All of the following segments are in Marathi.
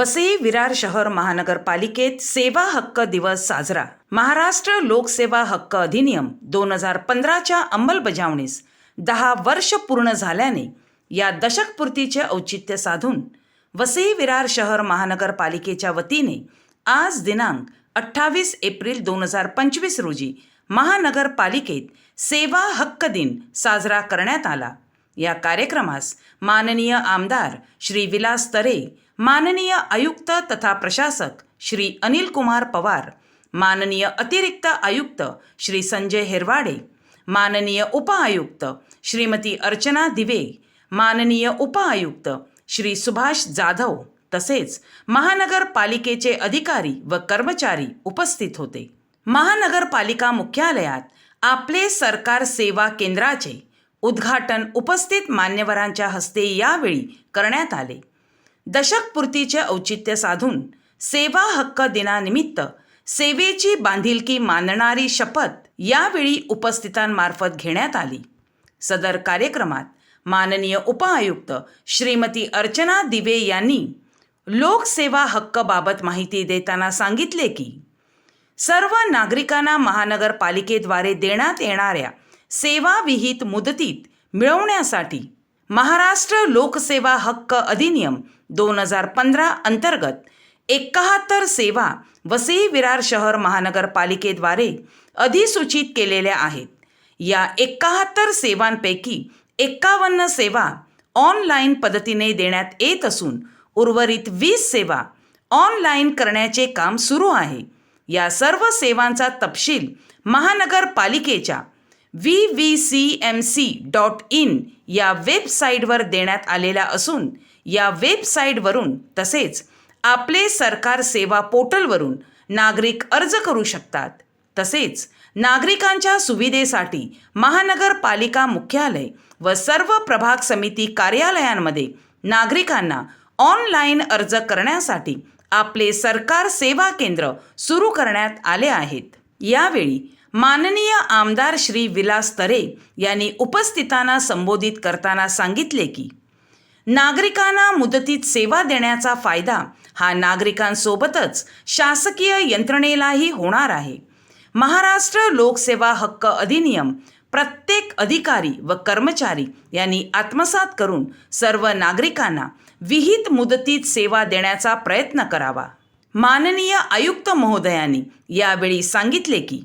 वसई विरार शहर महानगरपालिकेत सेवा हक्क दिवस साजरा. महाराष्ट्र लोकसेवा हक्क अधिनियम दोन हजार पंधराच्या अंमलबजावणीस दहा वर्ष पूर्ण झाल्याने या दशकपूर्तीचे औचित्य साधून वसई विरार शहर महानगरपालिकेच्या वतीने आज दिनांक अठ्ठावीस एप्रिल दोन हजार पंचवीस रोजी महानगरपालिकेत सेवा हक्क दिन साजरा करण्यात आला. या कार्यक्रमास माननीय आमदार श्री विलास तरे माननीय आयुक्त तथा प्रशासक श्री अनिल कुमार पवार माननीय अतिरिक्त आयुक्त श्री संजय हेरवाडे माननीय उपआयुक्त श्रीमती अर्चना दिवे माननीय उपआयुक्त श्री सुभाष जाधव तसेच महानगरपालिकेचे अधिकारी व कर्मचारी उपस्थित होते. महानगरपालिका मुख्यालयात आपले सरकार सेवा केंद्राचे उद्घाटन उपस्थित मान्यवरांच्या हस्ते यावेळी करण्यात आले. दशकपूर्तीचे औचित्य साधून सेवा हक्क दिनानिमित्त सेवेची बांधिलकी मानणारी शपथ यावेळी उपस्थितांमार्फत घेण्यात आली. सदर कार्यक्रमात माननीय उपआयुक्त श्रीमती अर्चना दिवे यांनी लोकसेवा हक्कबाबत माहिती देताना सांगितले की सर्व नागरिकांना महानगरपालिकेद्वारे देण्यात येणाऱ्या सेवाविहित मुदतीत मिळवण्यासाठी महाराष्ट्र लोकसेवा हक्क अधिनियम दोन हजार पंधरा अंतर्गत एकाहत्तर सेवा वसई विरार शहर महानगरपालिकेद्वारे अधिसूचित केलेल्या आहेत. या एकाहत्तर सेवांपैकी एकावन्न सेवा ऑनलाईन पद्धतीने देण्यात येत असून उर्वरित वीस सेवा ऑनलाईन करण्याचे काम सुरू आहे. या सर्व सेवांचा तपशील महानगरपालिकेच्या V V C M C dot in या वेबसाईटवर देण्यात आलेला असून या वेबसाईटवरून तसेच आपले सरकार सेवा पोर्टलवरून नागरिक अर्ज करू शकतात. तसेच नागरिकांच्या सुविधेसाठी महानगरपालिका मुख्यालय व सर्व प्रभाग समिती कार्यालयांमध्ये नागरिकांना ऑनलाईन अर्ज करण्यासाठी आपले सरकार सेवा केंद्र सुरू करण्यात आले आहेत. यावेळी माननीय आमदार श्री विलास तरे यांनी उपस्थितांना संबोधित करताना सांगितले की नागरिकांना मुदतीत सेवा देण्याचा फायदा हा नागरिकांसोबतच शासकीय यंत्रणेलाही होणार आहे. महाराष्ट्र लोकसेवा हक्क अधिनियम प्रत्येक अधिकारी व कर्मचारी यांनी आत्मसात करून सर्व नागरिकांना विहित मुदतीत सेवा देण्याचा प्रयत्न करावा. माननीय आयुक्त महोदयांनी यावेळी सांगितले की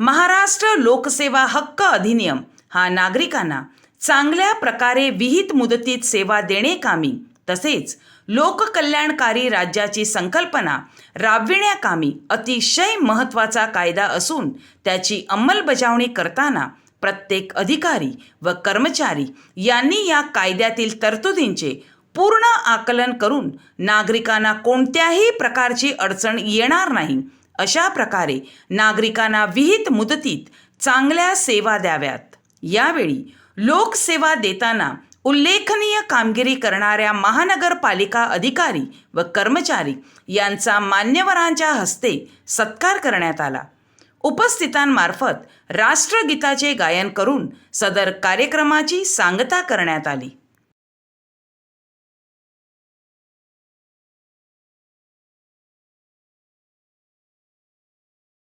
महाराष्ट्र लोकसेवा हक्क अधिनियम हा नागरिकांना चांगल्या प्रकारे विहित मुदतीत सेवा देणे कामी तसेच लोककल्याणकारी राज्याची संकल्पना राबविण्याकामी अतिशय महत्त्वाचा कायदा असून त्याची अंमलबजावणी करताना प्रत्येक अधिकारी व कर्मचारी यांनी या कायद्यातील तरतुदींचे पूर्ण आकलन करून नागरिकांना कोणत्याही प्रकारची अडचण येणार नाही. अशा प्रकारे नागरिकांना विहित मुदतीत चांगल्या सेवा द्याव्यात. यावेळी लोकसेवा देताना उल्लेखनीय कामगिरी करणाऱ्या महानगरपालिका अधिकारी व कर्मचारी यांचा मान्यवरांच्या हस्ते सत्कार करण्यात आला. उपस्थितांमार्फत राष्ट्रगीताचे गायन करून सदर कार्यक्रमाची सांगता करण्यात आली.